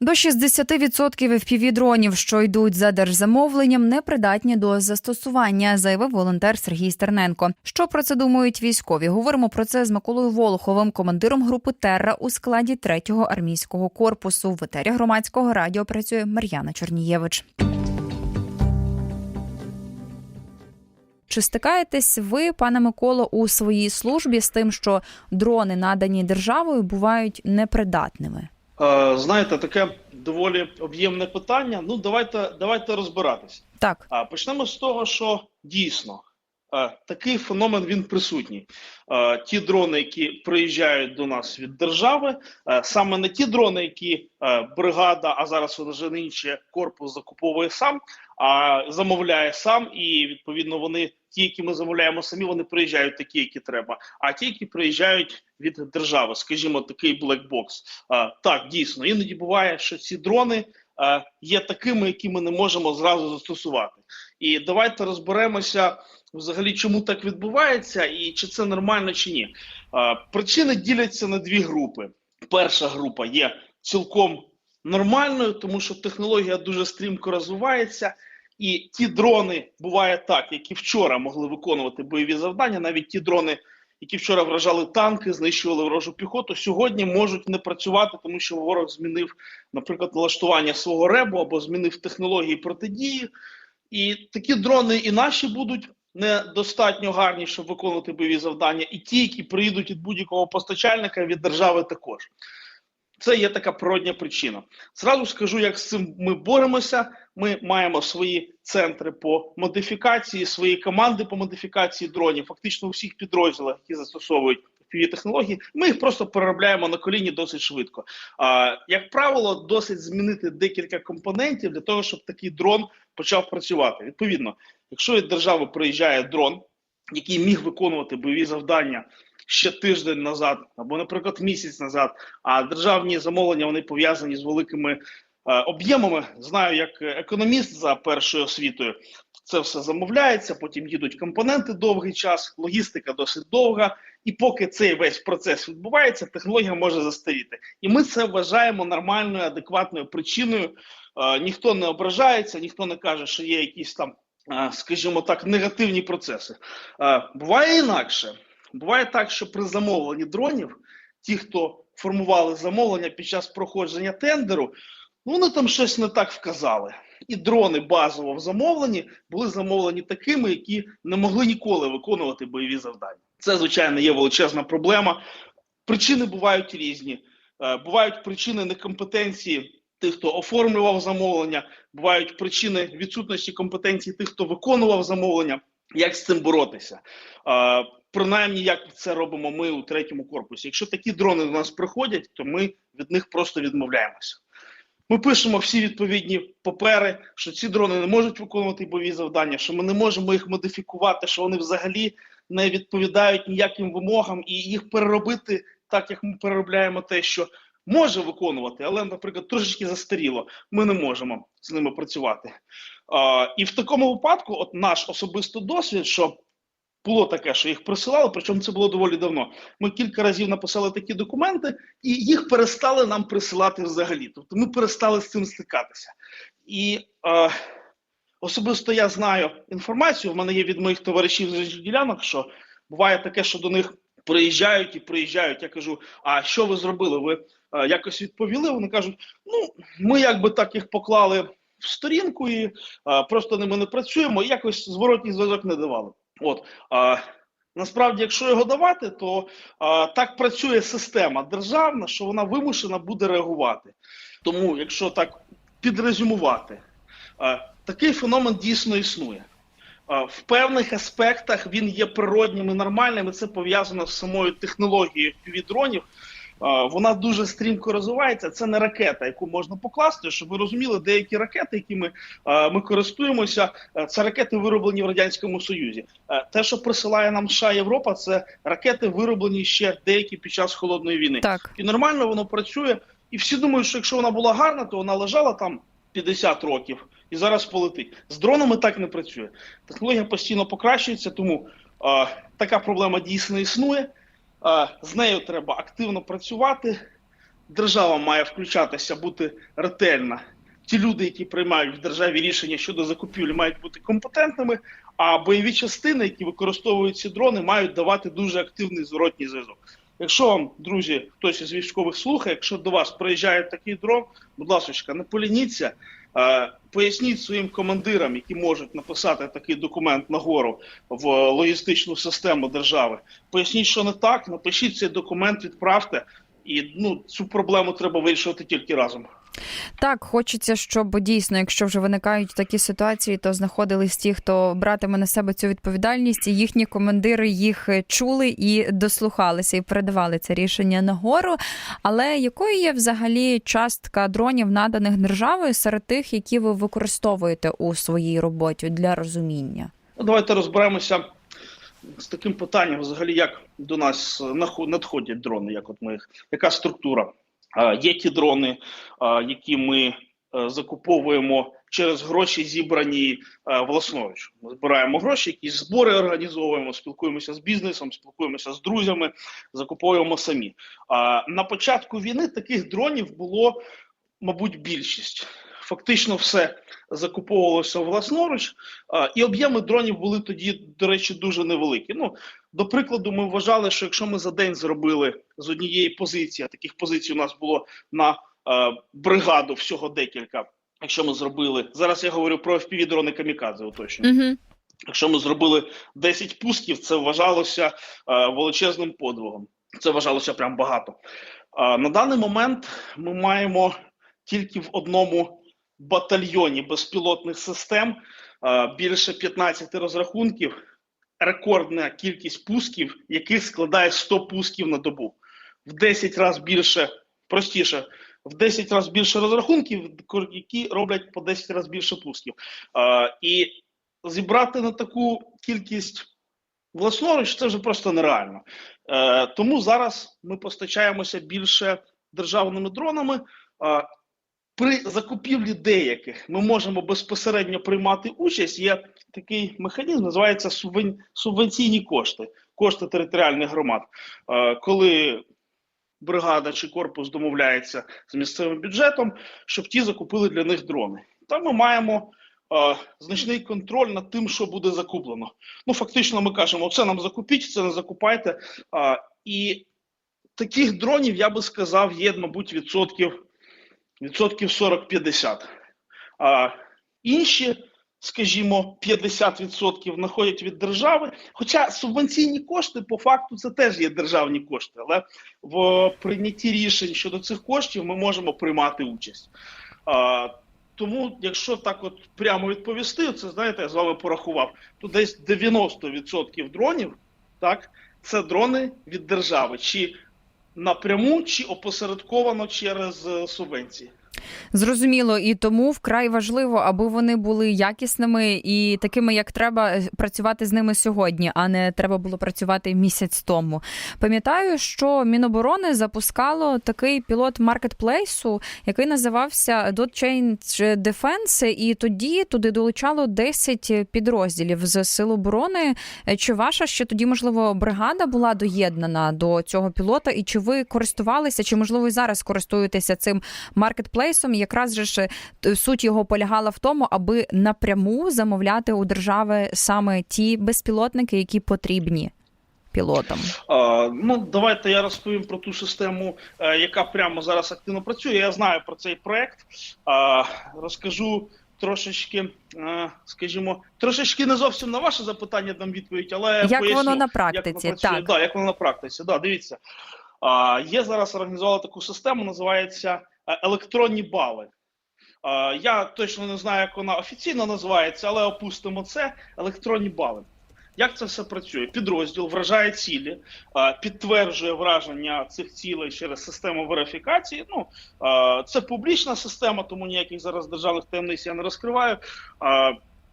До 60% FPV-дронів, що йдуть за держзамовленням, непридатні до застосування, заявив волонтер Сергій Стерненко. Що про це думають військові? Говоримо про це з Миколою Волоховим, командиром групи Терра у складі 3-го армійського корпусу. В етері громадського радіо працює Мар'яна Чорнієвич. Чи стикаєтесь ви, пане Миколо, у своїй службі з тим, що дрони, надані державою, бувають непридатними? Е, Знаєте, таке доволі об'ємне питання. Ну, давайте, давайте розбиратися. Так, А почнемо з того, що дійсно такий феномен він присутній. Ті дрони, які приїжджають до нас від держави, саме не ті дрони, які бригада, а зараз вже не інше корпус закуповує сам, а замовляє сам, і відповідно вони, ті, які ми замовляємо самі, вони приїжджають такі, які треба. А ті, які приїжджають від держави, скажімо, такий блекбокс. Так, дійсно, іноді буває, що ці дрони є такими, які ми не можемо зразу застосувати. І давайте розберемося взагалі, чому так відбувається, і чи це нормально, чи ні. Причини діляться на дві групи. Перша група є цілком нормальною, тому що технологія дуже стрімко розвивається. І ті дрони буває так, які вчора могли виконувати бойові завдання, навіть ті дрони, які вчора вражали танки, знищували ворожу піхоту, сьогодні можуть не працювати, тому що ворог змінив, наприклад, налаштування свого ребу або змінив технології протидії. І такі дрони і наші будуть недостатньо гарні, щоб виконувати бойові завдання, і ті, які приїдуть від будь-якого постачальника від держави, також. Це є така природня причина. Зразу скажу, як з цим ми боремося. Ми маємо свої центри по модифікації, свої команди по модифікації дронів, фактично у всіх підрозділах, які застосовують технології. Ми їх просто переробляємо на коліні досить швидко. А, як правило, досить змінити декілька компонентів для того, щоб такий дрон почав працювати. Відповідно, якщо від держави приїжджає дрон, який міг виконувати бойові завдання ще тиждень назад, або, наприклад, місяць назад, а державні замовлення вони пов'язані з великими е, об'ємами. Знаю, як економіст за першою освітою. Це все замовляється, потім їдуть компоненти довгий час, логістика досить довга, і поки цей весь процес відбувається, технологія може застаріти. І ми це вважаємо нормальною, адекватною причиною. Е, ніхто не ображається, ніхто не каже, що є якісь там, скажімо так, негативні процеси. Буває інакше. Буває так, що при замовленні дронів ті, хто формували замовлення під час проходження тендеру, вони там щось не так вказали. І дрони базово в замовленні були замовлені такими, які не могли ніколи виконувати бойові завдання. Це, звичайно, є величезна проблема. Причини бувають різні. Е, Бувають причини некомпетенції тих, хто оформлював замовлення, бувають причини відсутності компетенції тих, хто виконував замовлення. Як з цим боротися? Е, Принаймні, як це робимо ми у третьому корпусі. Якщо такі дрони до нас приходять, то ми від них просто відмовляємося. Ми пишемо всі відповідні папери, що ці дрони не можуть виконувати бойові завдання, що ми не можемо їх модифікувати, що вони взагалі не відповідають ніяким вимогам, і їх переробити так, як ми переробляємо те, що може виконувати, але, наприклад, трошечки застаріло. Ми не можемо з ними працювати. А, і в такому випадку, от наш особистий досвід, що було таке, що їх присилали, причому це було доволі давно. Ми кілька разів написали такі документи, і їх перестали нам присилати взагалі. Тобто ми перестали з цим стикатися. І е, особисто я знаю інформацію. В мене є від моїх товаришів з ділянок, що буває таке, що до них приїжджають і приїжджають. Я кажу: а що ви зробили? Ви якось відповіли? Вони кажуть: ну, ми якби так їх поклали в сторінку і е, просто ними не працюємо, і якось зворотній зв'язок не давали. От а, насправді, якщо його давати, то а, так працює система державна, що вона вимушена буде реагувати. Тому, якщо так підрезюмувати, а, такий феномен дійсно існує. А, в певних аспектах він є природнім і нормальним, і це пов'язано з самою технологією дронів. Вона дуже стрімко розвивається. Це не ракета, яку можна покласти. Щоб ви розуміли, деякі ракети, якими ми користуємося, це ракети вироблені в радянському союзі. Те, що присилає нам США Європа, це ракети вироблені ще деякі під час холодної війни. так. І нормально воно працює. І всі думають, що якщо вона була гарна, то вона лежала там 50 років і зараз полетить. З дронами так не працює. Технологія постійно покращується, тому е, така проблема дійсно існує. Е, З нею треба активно працювати. держава має включатися, бути ретельна. Ті люди, які приймають в державі рішення щодо закупівлі, мають бути компетентними. А бойові частини, які використовують ці дрони, мають давати дуже активний зворотній зв'язок. Якщо вам, друзі, хтось із військових слухає, якщо до вас приїжджає такий дрон, будь ласка, не полініться, поясніть своїм командирам, які можуть написати такий документ нагору в логістичну систему держави. Поясніть, що не так, напишіть цей документ, відправте, і ну цю проблему треба вирішувати тільки разом. Так, хочеться, щоб дійсно, якщо вже виникають такі ситуації, то знаходились ті, хто братиме на себе цю відповідальність, і їхні командири їх чули і дослухалися, і передавали це рішення нагору. Але якою є взагалі частка дронів, наданих державою, серед тих, які ви використовуєте у своїй роботі для розуміння? Ну, давайте розберемося з таким питанням, взагалі, як до нас надходять дрони, як от ми їх, яка структура. Є ті дрони, які ми е, закуповуємо через гроші, зібрані е, власноруч. Ми збираємо гроші, якісь збори організовуємо, спілкуємося з бізнесом, спілкуємося з друзями, закуповуємо самі. На початку війни таких дронів було, мабуть, більшість. Фактично все закуповувалося власноруч, і об'єми дронів були тоді, до речі, дуже невеликі. Ну, до прикладу, ми вважали, що якщо ми за день зробили з однієї позиції, а таких позицій у нас було на е, бригаду всього декілька. Якщо ми зробили зараз, я говорю про fpv дрони камікадзе, уточнюю. Угу. Якщо ми зробили 10 пусків, це вважалося е, величезним подвигом. Це вважалося прям багато. Е, на даний момент ми маємо тільки в одному батальйоні безпілотних систем е, більше 15 розрахунків. Рекордна кількість пусків, яких складає 100 пусків на добу. В 10 разів більше, простіше, в 10 разів більше розрахунків, які роблять по 10 разів більше пусків. Е, і зібрати на таку кількість власноруч це вже просто нереально. Е, тому зараз ми постачаємося більше державними дронами. При закупівлі деяких ми можемо безпосередньо приймати участь. Є такий механізм, називається субвенційні кошти, кошти територіальних громад. Е, коли бригада чи корпус домовляється з місцевим бюджетом, щоб ті закупили для них дрони. Там ми маємо е, значний контроль над тим, що буде закуплено. Ну, фактично, ми кажемо, це нам закупіть, це не закупайте. Е, і таких дронів, я би сказав, є, мабуть, відсотків, відсотків 40-50. А інші, скажімо, 50% знаходять від держави. Хоча субвенційні кошти, по факту, це теж є державні кошти, але в прийнятті рішень щодо цих коштів ми можемо приймати участь. А, тому, якщо так от прямо відповісти, це знаєте, я з вами порахував, то десь 90% дронів, так, це дрони від держави, чи напряму, чи опосередковано через е, субвенції. Зрозуміло, і тому вкрай важливо, аби вони були якісними і такими, як треба е, працювати з ними сьогодні, а не треба було працювати місяць тому. Пам'ятаю, що Міноборони запускало такий пілот маркетплейсу, який називався Dot Change Defense, і тоді туди долучало 10 підрозділів з сил оборони. Е, Чи ваша ще тоді, можливо, бригада була доєднана до цього пілота, і чи ви користувалися, чи можливо і зараз користуєтеся цим маркетплейсом? Якраз же ж е, суть його полягала в тому, аби напряму замовляти у держави саме ті безпілотники, які потрібні пілотам. А, ну, давайте я розповім про ту систему, е, яка прямо зараз активно працює. Я знаю про цей проект. А, розкажу трошечки, е, скажімо, трошечки не зовсім на ваше запитання дам відповідь, але Як поясню, воно на як практиці? воно. Так. Да, як воно на практиці. Да, дивіться. А, є зараз організували таку систему, називається електронні бали. Я точно не знаю, як вона офіційно називається, але опустимо це електронні бали. Як це все працює? Підрозділ вражає цілі, підтверджує враження цих цілей через систему верифікації. Ну це публічна система, тому ніяких зараз державних таємниць я не розкриваю.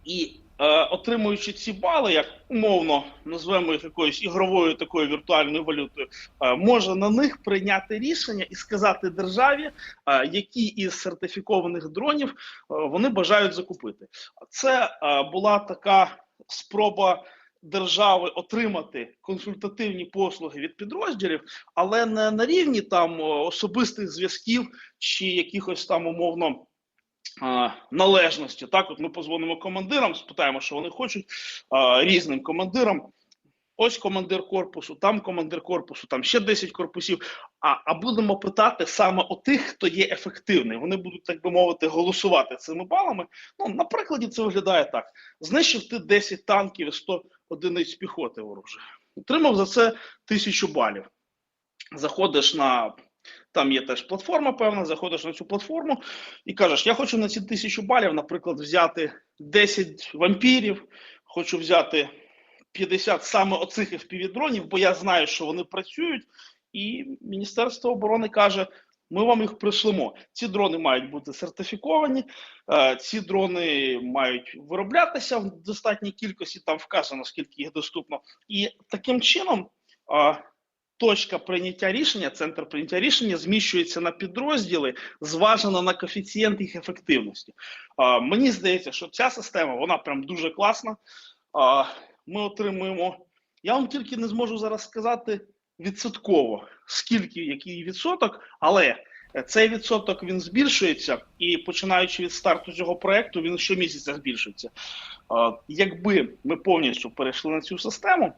І е, отримуючи ці бали, як умовно назвемо їх якоюсь ігровою такою віртуальною валютою, е, може на них прийняти рішення і сказати державі, е, які із сертифікованих дронів е, вони бажають закупити. Це е, була така спроба держави отримати консультативні послуги від підрозділів, але не на рівні там особистих зв'язків чи якихось там умовно. Належності, так от ми позвонимо командирам, спитаємо, що вони хочуть різним командирам. Ось командир корпусу, там командир корпусу, там ще 10 корпусів. А, а будемо питати саме у тих, хто є ефективний. Вони будуть, так би мовити, голосувати цими балами. Ну, на прикладі це виглядає так: знищив ти 10 танків і 100 одиниць піхоти ворожих. Отримав за це тисячу балів. Заходиш на. Там є теж платформа певна, заходиш на цю платформу і кажеш: я хочу на ці тисячу балів, наприклад, взяти 10 вампірів, хочу взяти 50 саме оцих FPV-дронів, бо я знаю, що вони працюють, і Міністерство оборони каже: ми вам їх прийшлемо. Ці дрони мають бути сертифіковані, е, ці дрони мають вироблятися в достатній кількості, там вказано, скільки їх доступно. І таким чином. Точка прийняття рішення, центр прийняття рішення зміщується на підрозділи, зважено на коефіцієнт їх ефективності. А, мені здається, що ця система вона прям дуже класна. А, ми отримуємо. Я вам тільки не зможу зараз сказати відсотково, скільки який відсоток, але цей відсоток він збільшується, і починаючи від старту цього проекту, він щомісяця збільшується. А, якби ми повністю перейшли на цю систему,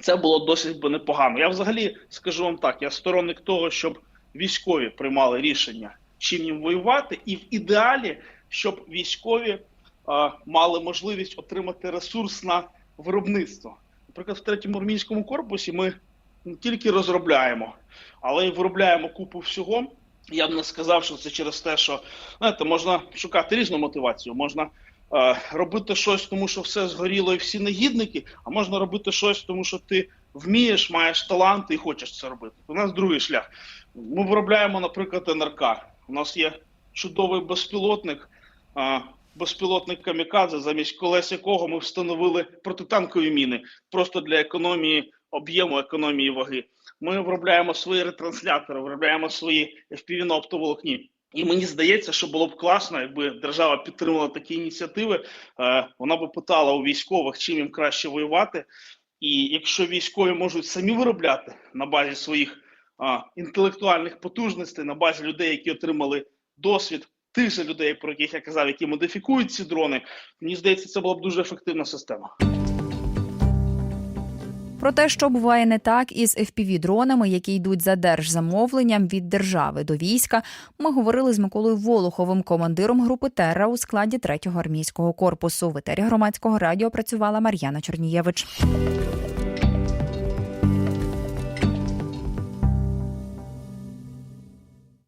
це було досить би непогано. Я взагалі скажу вам так: я сторонник того, щоб військові приймали рішення, чим їм воювати, і в ідеалі, щоб військові а, мали можливість отримати ресурс на виробництво. Наприклад, в третьому армійському корпусі ми не тільки розробляємо, але й виробляємо купу всього. Я б не сказав, що це через те, що знаєте, можна шукати різну мотивацію. Можна робити щось, тому що все згоріло і всі негідники, а можна робити щось, тому що ти вмієш, маєш талант і хочеш це робити. У нас другий шлях. Ми виробляємо, наприклад, НРК. У нас є чудовий безпілотник, е, безпілотник камікадзе, замість колес якого ми встановили протитанкові міни просто для економії об'єму, економії ваги. Ми виробляємо свої ретранслятори, виробляємо свої FPV на оптоволокні. І мені здається, що було б класно, якби держава підтримала такі ініціативи. Е, вона би питала у військових, чим їм краще воювати. І якщо військові можуть самі виробляти на базі своїх інтелектуальних потужностей, на базі людей, які отримали досвід тих же людей, про яких я казав, які модифікують ці дрони, мені здається, це була б дуже ефективна система. Про те, що буває не так із FPV-дронами, які йдуть за держзамовленням від держави до війська, ми говорили з Миколою Волоховим, командиром групи Терра у складі 3-го армійського корпусу. В етері громадського радіо працювала Мар'яна Чорнієвич.